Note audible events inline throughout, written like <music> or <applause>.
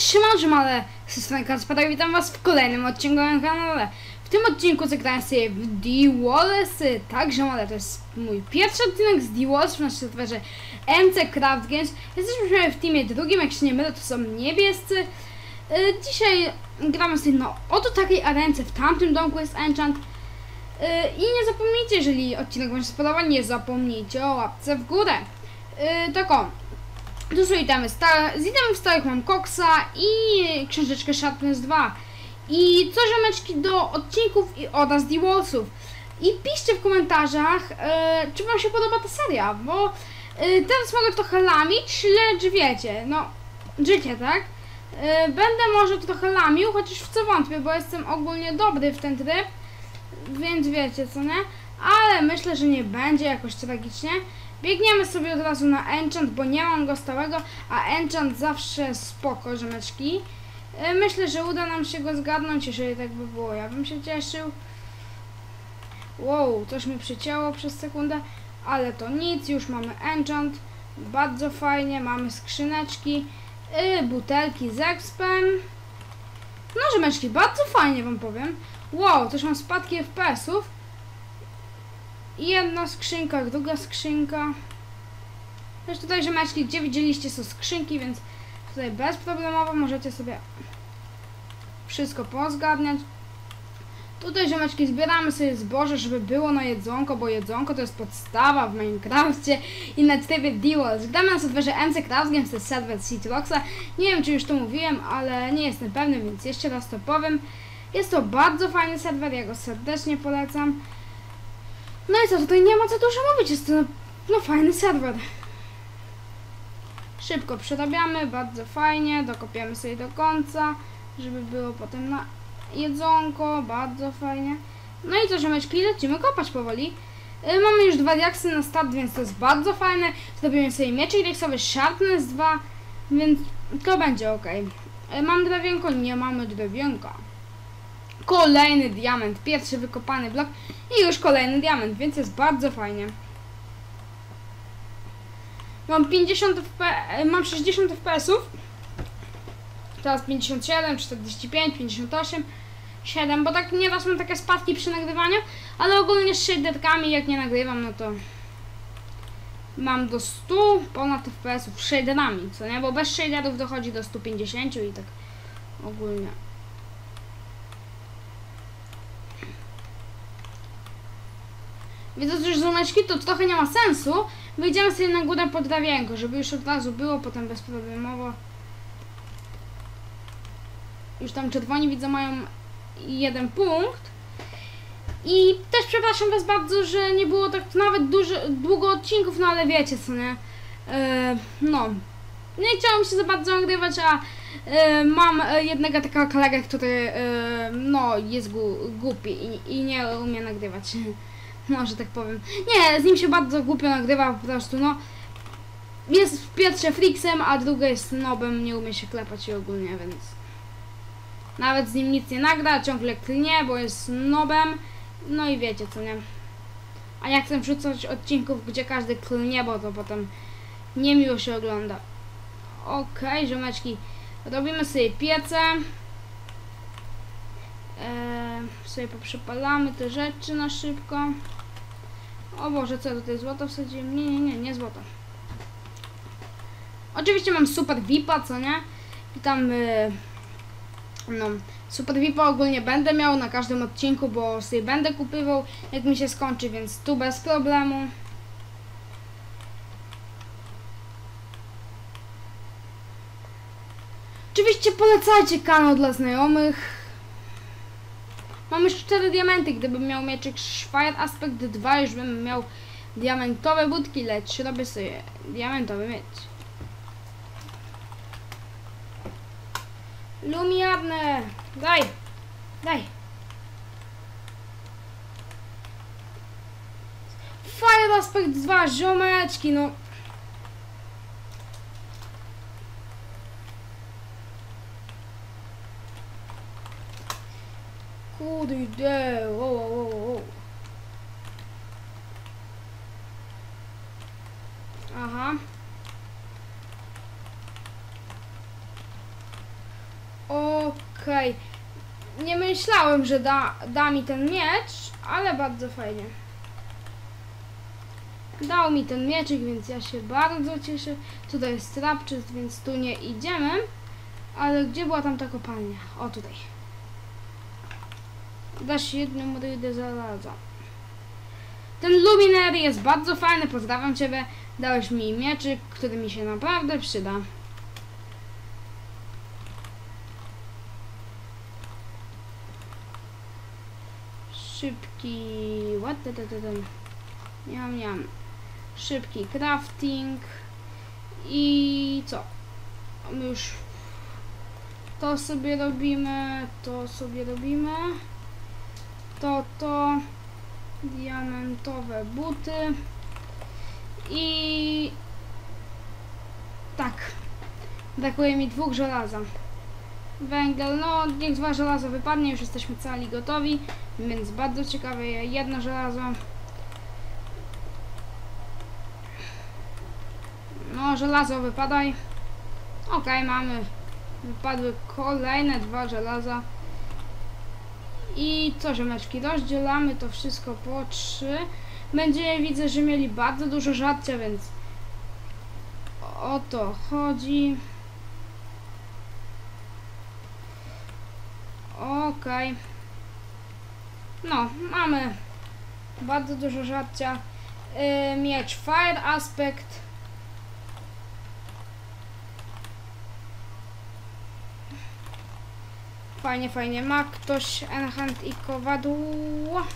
Cześć, Szymon, ale z strony Kacpera witam was w kolejnym odcinku na kanale. W tym odcinku zagrałem sobie w D-Wallace, także ale to jest mój pierwszy odcinek z D-Wallace na serwerze MC Craft Games. Jesteśmy w teamie drugim, jak się nie mylę, to są niebiescy. Yy, Dzisiaj gramy sobie no oto takiej arence, w tamtym domku jest enchant. Yy, I nie zapomnijcie, jeżeli odcinek wam się spodoba, nie zapomnijcie o łapce w górę. Yy, o, tu są itemy. Sta- z itemów stałych mam koksa i książeczkę Sharpness 2. I co rzemeczki do odcinków i oraz D-Wallsów. I piszcie w komentarzach, e, czy wam się podoba ta seria, bo e, teraz mogę trochę lamić, lecz wiecie, no, życie, tak? E, będę może trochę lamił, chociaż w co wątpię, bo jestem ogólnie dobry w ten tryb, więc wiecie, co nie? Ale myślę, że nie będzie jakoś tragicznie. Biegniemy sobie od razu na enchant, bo nie mam go stałego, a enchant zawsze spoko, rzemeczki. E, Myślę, że uda nam się go zgadnąć, jeżeli tak by było. Ja bym się cieszył. Wow, coś mi przycięło przez sekundę, ale to nic, już mamy enchant. Bardzo fajnie, mamy skrzyneczki, yy, butelki z expem. No, rzemeczki, bardzo fajnie wam powiem. Wow, też mam spadki FPS-ów. Jedna skrzynka, druga skrzynka. Też tutaj rzemeczki, gdzie widzieliście są skrzynki, więc tutaj bezproblemowo możecie sobie wszystko pozgadniać. Tutaj rzemeczki zbieramy sobie zboże, żeby było na jedzonko, bo jedzonko to jest podstawa w Minecrafcie i na trybie D-Walls. Gramy na serwerze MC Craft Games, to jest serwer City Roxa. Nie wiem, czy już to mówiłem, ale nie jestem pewny, więc jeszcze raz to powiem. Jest to bardzo fajny serwer, ja go serdecznie polecam. No i co, tutaj nie ma co dużo mówić, jest to no fajny serwer. Szybko przerabiamy, bardzo fajnie, dokopiemy sobie do końca, żeby było potem na jedzonko, bardzo fajnie. No i co, rzemeczki, lecimy kopać powoli. Y, Mamy już dwa diaksy na start, więc to jest bardzo fajne. Zrobimy sobie mieczyk diaksowy Sharpness 2, więc to będzie ok. Mam drewienko? Nie mamy drewienka. Kolejny diament, pierwszy wykopany blok i już kolejny diament, więc jest bardzo fajnie. Mam 50 FP, mam 60 FPS-ów. Teraz 57, 45, 58, 7, bo tak nieraz mam takie spadki przy nagrywaniu, ale ogólnie z shaderkami jak nie nagrywam, no to mam do 100 ponad FPS-ów shaderami, co nie? Bo bez shaderów dochodzi do 150 i tak ogólnie. Widząc już zoomeczki, to trochę nie ma sensu. Wyjdziemy sobie na górę pod drawienko, żeby już od razu było, potem bezproblemowo. Już tam czerwoni widzę mają jeden punkt. I też przepraszam was bardzo, że nie było tak nawet dużo, długo odcinków, no ale wiecie co nie. E, no. Nie chciałam się za bardzo nagrywać, a e, mam e, jednego takiego kolegę, który e, no jest głupi i, i nie umie nagrywać. <laughs> No, że tak powiem. Nie, z nim się bardzo głupio nagrywa po prostu, no. Jest pierwsze friksem, a drugie jest nobem, nie umie się klepać i ogólnie, więc... Nawet z nim nic nie nagra, ciągle klnie, bo jest nobem. No i wiecie co, nie? A jak chcę wrzucać odcinków, gdzie każdy klnie, bo to potem niemiło się ogląda. Okej, okay, ziomeczki. Robimy sobie piece. Eee, sobie te rzeczy na szybko. O Boże, co tutaj złoto wsadziłem? Nie, nie, nie, nie złoto. Oczywiście mam super VIPa, co nie? I tam, yy, no, super VIPa ogólnie będę miał na każdym odcinku, bo sobie będę kupywał, jak mi się skończy, więc tu bez problemu. Oczywiście polecajcie kanał dla znajomych. Mam już 4 diamenty, gdybym miał mieczyk Fire Aspect 2, już bym miał diamentowe budki, lecz robię sobie diamentowy miecz. Lumiarne! Daj! Daj! Fire Aspect 2, ziomeczki, no! Kurde, wow, wow, wow, wow. Aha. nie myślałem, że da, da mi ten miecz, ale bardzo fajnie. Dał mi ten mieczyk, więc ja się bardzo cieszę. Tutaj jest trapczyst, więc tu nie idziemy. Ale gdzie była tam ta kopalnia? O, tutaj. Dasz jedną rydę zaradza. Ten Luminer jest bardzo fajny, pozdrawiam Ciebie. Dałeś mi mieczyk, który mi się naprawdę przyda. Szybki... What the, the, the, the. Miam, miam. Szybki crafting. I co? My już to sobie robimy, to sobie robimy. To, to. Diamentowe buty. I tak. Brakuje mi dwóch żelaza. Węgiel, no niech dwa żelaza wypadnie, już jesteśmy cali gotowi, więc bardzo ciekawe jedno żelazo. No, żelazo wypadaj. Okej, mamy. Wypadły kolejne dwa żelaza. I co, ziomeczki, rozdzielamy to wszystko po trzy. Będziemy, widzę, że mieli bardzo dużo żarcia, więc o to chodzi. Okej. No, mamy bardzo dużo żarcia. Yy, miecz Fire Aspect. Fajnie, fajnie. Ma ktoś enchant i kowadło?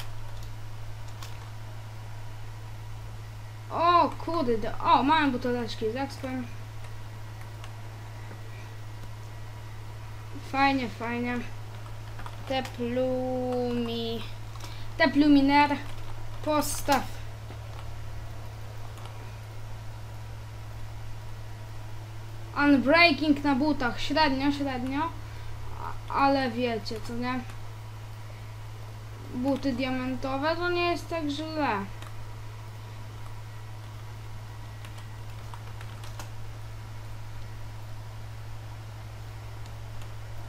O, kurde. O, mam buteleczki z ekspem. Fajnie, fajnie. Te plumi... Te pluminer postaw. Unbreaking na butach. Średnio, średnio. Ale wiecie, co nie? Buty diamentowe to nie jest tak źle.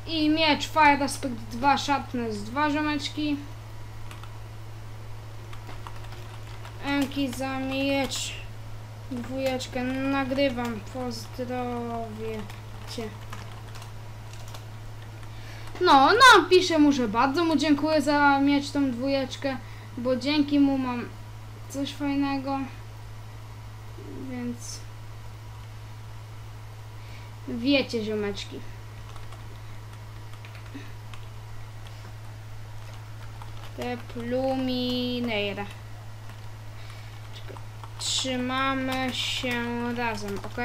I miecz Fire Aspect 2 Sharpness 2 ziomeczki. Enki za miecz. Dwójeczkę nagrywam. Pozdrowie cię. No, no, piszę mu, że bardzo mu dziękuję za mieć tą dwójeczkę, bo dzięki mu mam coś fajnego. Więc wiecie, ziomeczki. Te plumineira. Trzymamy się razem, ok?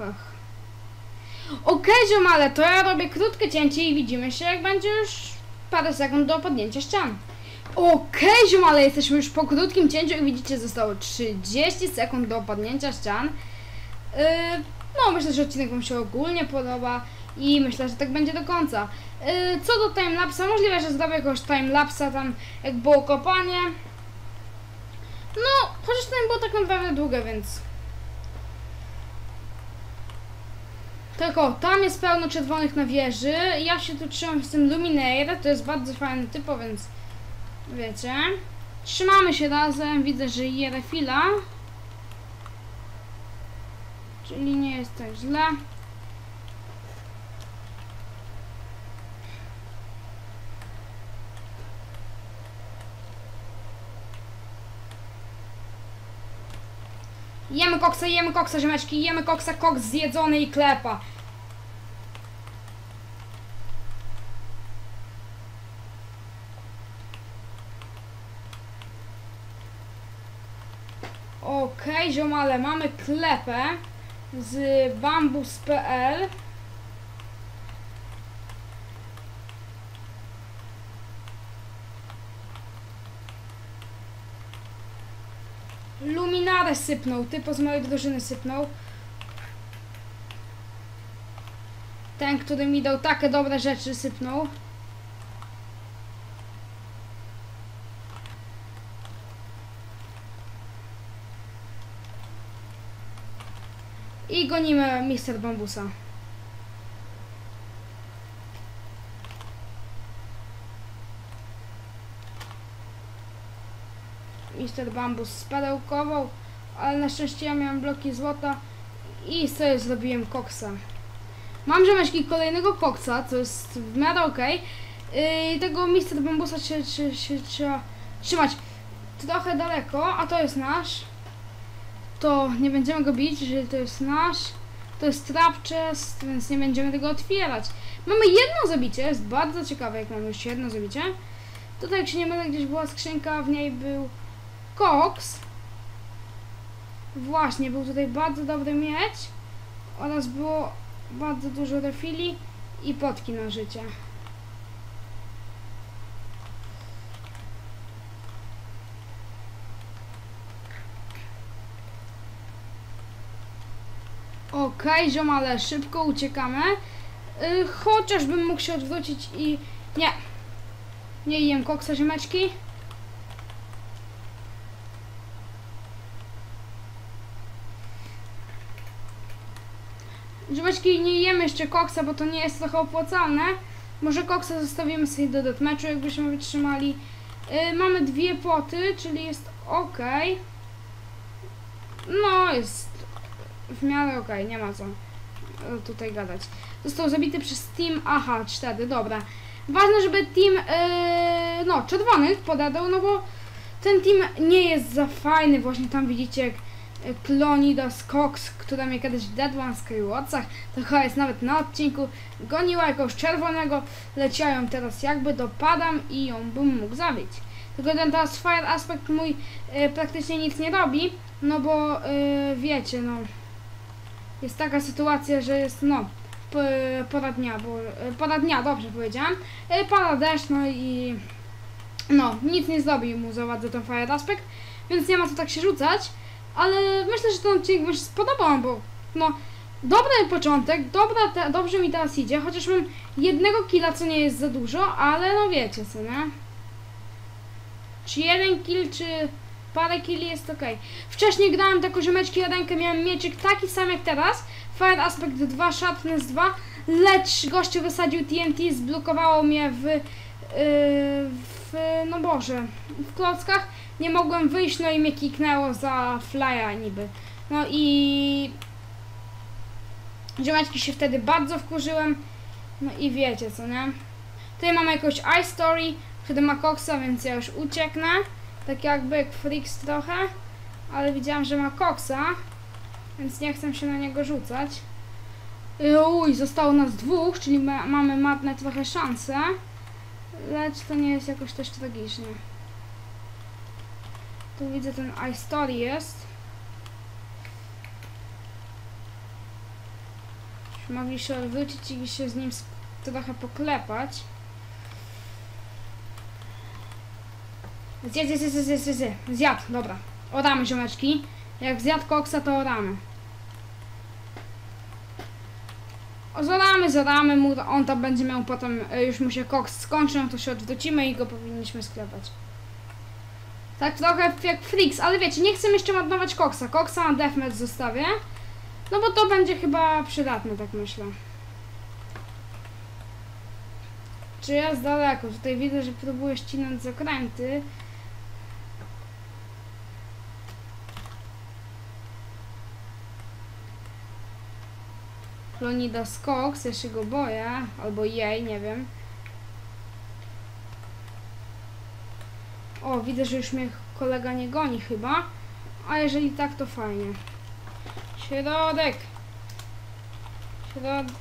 Ach, ach. Okej, ziomale, to ja robię krótkie cięcie i widzimy się, jak będzie już parę sekund do podnięcia ścian. Okej, ziomale, jesteśmy już po krótkim cięciu i widzicie, zostało 30 sekund do podnięcia ścian. Yy, no, myślę, że odcinek Wam się ogólnie podoba i myślę, że tak będzie do końca. Yy, co do timelapsa, możliwe, że zrobię jakiegoś timelapsa tam, jak było kopanie. No, chociaż to nie było tak naprawdę długie, więc... Tylko, tam jest pełno czerwonych na wieży. Ja się tu trzymam z tym Luminaire, to jest bardzo fajny typo, więc wiecie. Trzymamy się razem, widzę, że je refila. Czyli nie jest tak źle. Jemy koksa, jemy koksa, ziomeczki, jemy koksa, koks zjedzony i klepa. Okej, ziomale, mamy klepę z bambus.pl Luminarę sypnął, typo z mojej drużyny sypnął. Ten, który mi dał takie dobre rzeczy, sypnął. I gonimy Mister Bambusa. Mister Bambus spadełkował, ale na szczęście ja miałem bloki złota i sobie zrobiłem koksa. Mam rzemeczki kolejnego koksa, co jest w miarę okej. Yy, tego Mister Bambusa się, się, się trzeba trzymać trochę daleko, a to jest nasz. To nie będziemy go bić, jeżeli to jest nasz. To jest trap chest, więc nie będziemy tego otwierać. Mamy jedno zabicie, jest bardzo ciekawe, jak mamy już jedno zabicie. Tutaj, jak się nie mylę, gdzieś była skrzynka, w niej był koks. Właśnie, był tutaj bardzo dobry miecz. Oraz było bardzo dużo refili i potki na życie. Okej, ziomale, szybko uciekamy. Yy, chociażbym mógł się odwrócić i... Nie. Nie jem koksa, ziomeczki. Ziomeczki, nie jemy jeszcze koksa, bo to nie jest trochę opłacalne. Może koksa zostawimy sobie do deathmatchu, jakbyśmy wytrzymali. Yy, mamy dwie poty, czyli jest ok. No, jest w miarę okej, nie ma co tutaj gadać. Został zabity przez team aha 4, dobra. Ważne, żeby team yy, no, czerwonych podadał, no bo ten team nie jest za fajny. Właśnie tam widzicie jak e, Clonidas Cox, która mnie kiedyś w Dead One Skywatchach, to chyba jest nawet na odcinku, goniła jakiegoś czerwonego, leciają teraz jakby dopadam i ją bym mógł zabić. Tylko ten teraz Fire Aspect mój e, praktycznie nic nie robi, no bo e, wiecie, no jest taka sytuacja, że jest no pora dnia, bo pora dnia, dobrze powiedziałam, e, pada deszcz, no i no, nic nie zrobi mu za bardzo ten Fire Aspect, więc nie ma co tak się rzucać, ale myślę, że ten odcinek mi się spodobał, bo no, dobry początek, dobra, te, dobrze mi teraz idzie, chociaż mam jednego killa, co nie jest za dużo, ale no wiecie co, nie? Czy jeden kill, czy parę killi jest ok. Wcześniej grałem taką ziomeczki na rękę, miałem mieczyk taki sam jak teraz, Fire Aspect 2, Sharpness 2, lecz gościu wysadził TNT, zblokowało mnie w, yy, w no Boże, w klockach, nie mogłem wyjść, no i mnie kiknęło za flya niby. No i ziomeczki się wtedy bardzo wkurzyłem, no i wiecie co, nie? Tutaj mamy jakąś iStory, który ma koksa, więc ja już ucieknę. Tak jakby jak Freaks trochę, ale widziałam, że ma koksa, więc nie chcę się na niego rzucać. Uj, zostało nas dwóch, czyli ma, mamy marne trochę szanse, lecz to nie jest jakoś też tragicznie. Tu widzę ten iStory jest. Mogli się odwrócić i się z nim trochę poklepać. Zjedz, zjedz, zjedz, zjedz, zjedz. Zjadł, dobra. Oramy, ziomeczki. Jak zjadł koksa, to oramy. Zoramy, zoramy mu, on tam będzie miał potem, e, już mu się koks skończy, no to się odwrócimy i go powinniśmy sklepać. Tak trochę jak Freaks, ale wiecie, nie chcę jeszcze marnować koksa. Koksa na deathmatch zostawię. No bo to będzie chyba przydatne, tak myślę. Czy jest daleko? Tutaj widzę, że próbuję ścinać zakręty. Flonida Skox, ja się go boję, albo jej, nie wiem. O, widzę, że już mnie kolega nie goni chyba. A jeżeli tak, to fajnie. Środek. Środek.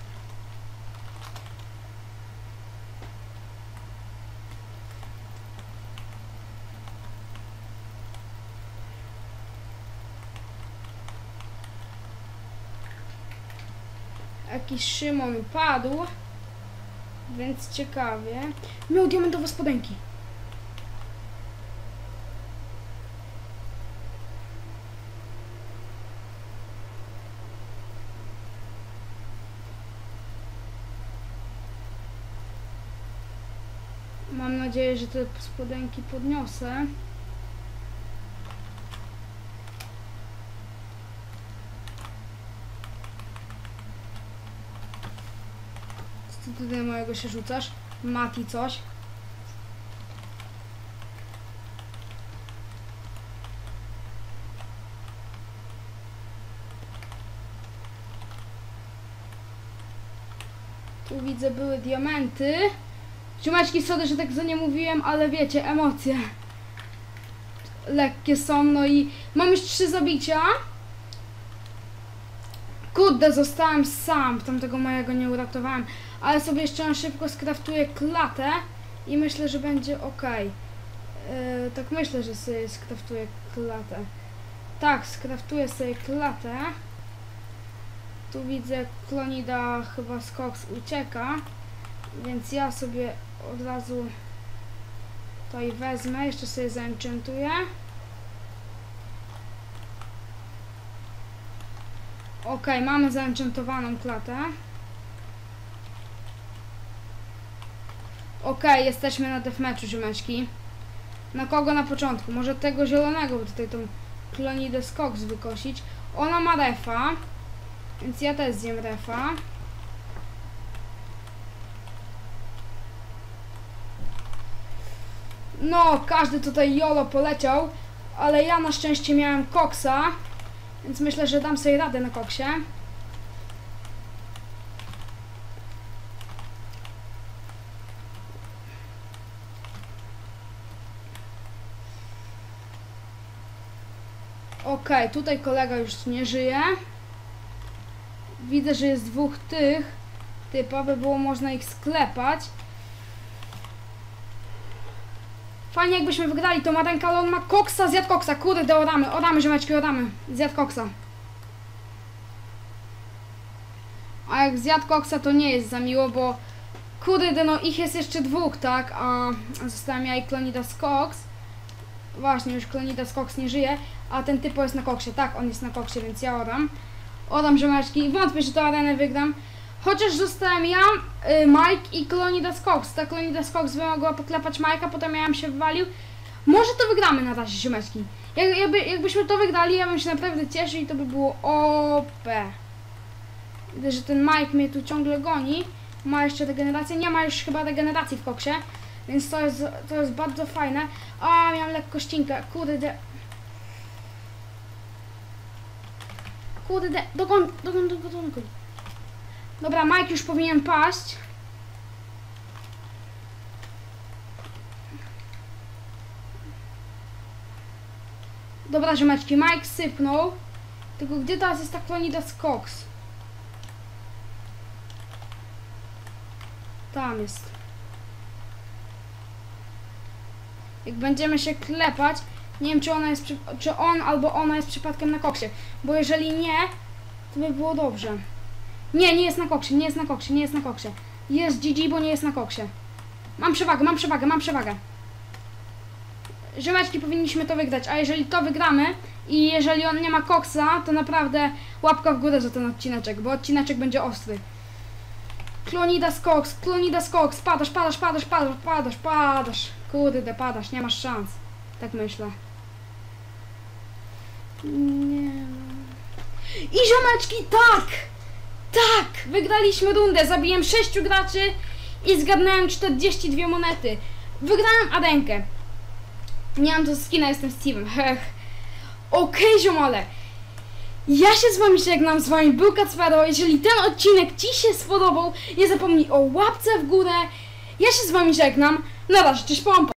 Jakiś Szymon padł. Więc ciekawie. Miał diamentowe spodenki. że te spodenki podniosę. Co ty tutaj mojego się rzucasz? Mati coś. Tu widzę były diamenty. Ziomeczki, sorry, że tak za nie mówiłem, ale wiecie, emocje. Lekkie są, no i mam już trzy zabicia. Kurde, zostałem sam, tamtego mojego nie uratowałem, ale sobie jeszcze szybko skraftuję klatę i myślę, że będzie ok. Yy, tak myślę, że sobie skraftuję klatę. Tak, skraftuję sobie klatę. Tu widzę Klonida chyba Cox ucieka, więc ja sobie od razu tutaj wezmę, jeszcze sobie zaenchantuję. Ok, mamy zaenchantowaną klatę. Ok, jesteśmy na deathmatchu, ziomeczki. Na kogo na początku? Może tego zielonego, bo tutaj tą Klonidę Cox wykosić. Ona ma refa. Więc ja też zjem refa. No, każdy tutaj jolo poleciał, ale ja na szczęście miałem koksa, więc myślę, że dam sobie radę na koksie. Okej, tutaj kolega już nie żyje. Widzę, że jest dwóch tych typa, by było można ich sklepać. Fajnie jakbyśmy wygrali tą arenkę, ale on ma koksa, zjadł koksa. Kurde, oramy, oramy, ziomeczki, oramy. Zjadł koksa. A jak zjadł koksa, to nie jest za miło, bo kurde, no ich jest jeszcze dwóch, tak? A zostałem ja i Klonidas Cox. Właśnie, już Klonidas Cox nie żyje, a ten typo jest na koksie. Tak, on jest na koksie, więc ja oram. Oram ziomeczki wątpię, że tę arenę wygram. Chociaż zostałem ja, y, Mike i Klonidas Cox. Ta Klonidas Cox by mogła poklepać Mike'a, potem ja bym się wywalił. Może to wygramy na razie, ziomeczki. Jak, jakby, jakbyśmy to wygrali, ja bym się naprawdę cieszył i to by było OP. Widzę, że ten Mike mnie tu ciągle goni. Ma jeszcze regenerację. Nie ma już chyba regeneracji w koksie. Więc to jest, to jest bardzo fajne. A, miałem lekko ścinkę. Kurde. Kurde, dokąd, dokąd, dokąd, dokąd. Dobra, Mike już powinien paść. Dobra, ziomeczki, Mike sypnął. Tylko gdzie teraz jest ta Klonidas Cox? Tam jest. Jak będziemy się klepać, nie wiem czy ona jest, czy on albo ona jest przypadkiem na koksie. Bo jeżeli nie, to by było dobrze. Nie, nie jest na koksie, nie jest na koksie, nie jest na koksie. Jest GG, bo nie jest na koksie. Mam przewagę, mam przewagę, mam przewagę. Ziomeczki, powinniśmy to wygrać, a jeżeli to wygramy i jeżeli on nie ma koksa, to naprawdę łapka w górę za ten odcineczek, bo odcineczek będzie ostry. Klonidas Cox, Klonidas Cox, padasz, padasz, padasz, padasz, padasz, padasz. Kurde, padasz, nie masz szans. Tak myślę. Nie. I ziomeczki, tak! Tak! Wygraliśmy rundę, zabiłem 6 graczy i zgarnąłem 42 monety. Wygrałem arenkę. Nie mam to skina, jestem Steve'em. Hech. Okej, ziomale. Ja się z wami żegnam, z wami był Kacpero. Jeżeli ten odcinek ci się spodobał, nie zapomnij o łapce w górę. Ja się z wami żegnam. Na razie, cześć pompa.